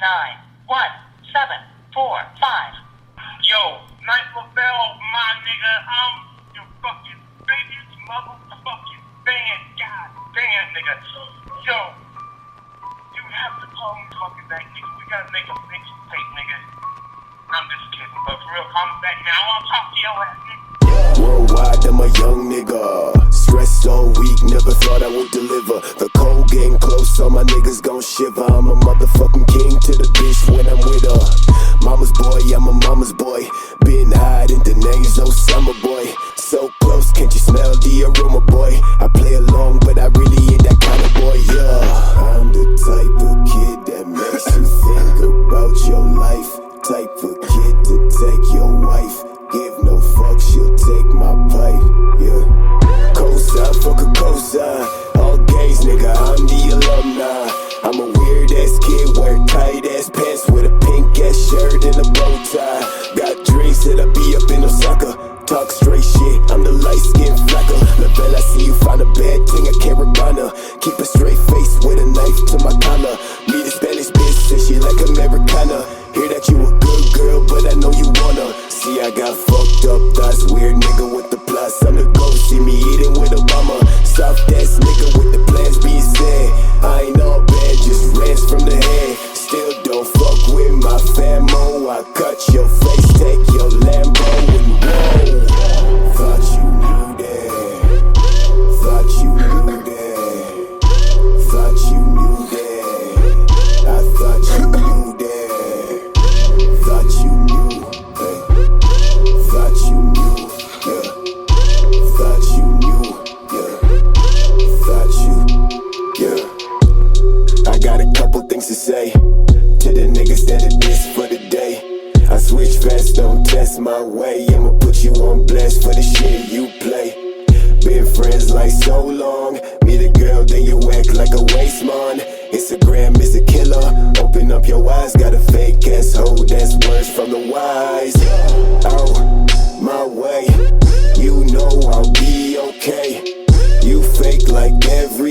nine, one, seven, four, five. Yo, Night LaBelle, my nigga, I'm your fucking biggest motherfucking fan. God damn, nigga. Yo, you have to call me fucking back, nigga. We gotta make a mixtape, nigga. I'm just kidding, but for real, call me back now. I wanna talk to your ass, nigga. Worldwide, I'm a young nigga. Stressed all week, never thought I would deliver. The cold getting close, all my niggas gon' shiver. I'm a motherfucking king to the bitch when I'm with her. Mama's boy, I'm a mama's boy. Been hiding the names, no summer boy. So close, can't you smell the aroma, boy? I play along, but I really ain't that kind of boy, yeah. I'm the type of kid that makes you think about your life. Type of kid to take your wife. Give no fuck, she'll take my pipe, yeah. Cosign, fuck a cosign. All gays, nigga, I'm the alumni. I got fucked up, that's weird nigga with the plus. I'm the ghost, see me eating with Obama. Soft ass nigga with the plans being said. For the shit you play. Been friends like so long. Meet a girl, then you act like a waste man. Instagram is a killer. Open up your eyes, got a fake ass hoe. That's words from the wise. Oh, my way. You know I'll be okay. You fake like every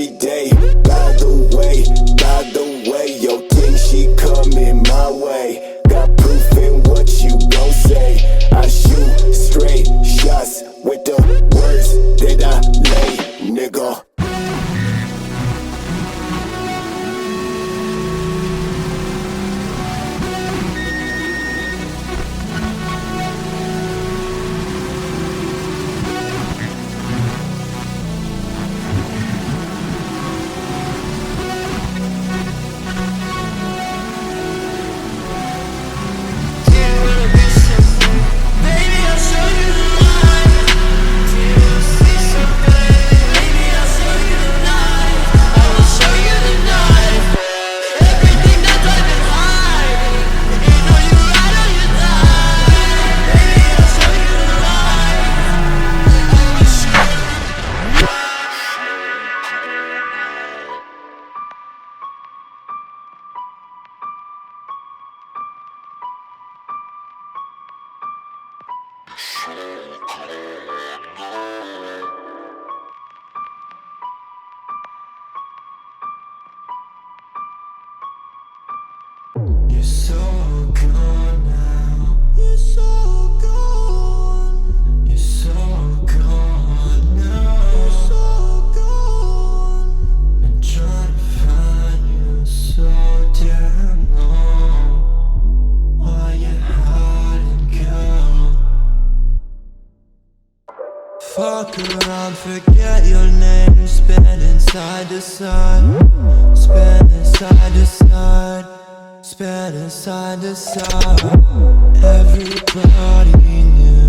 You're so gone Fuck around, forget your name. Spin inside to side. Spin inside to side. Spin inside to side. Everybody knew.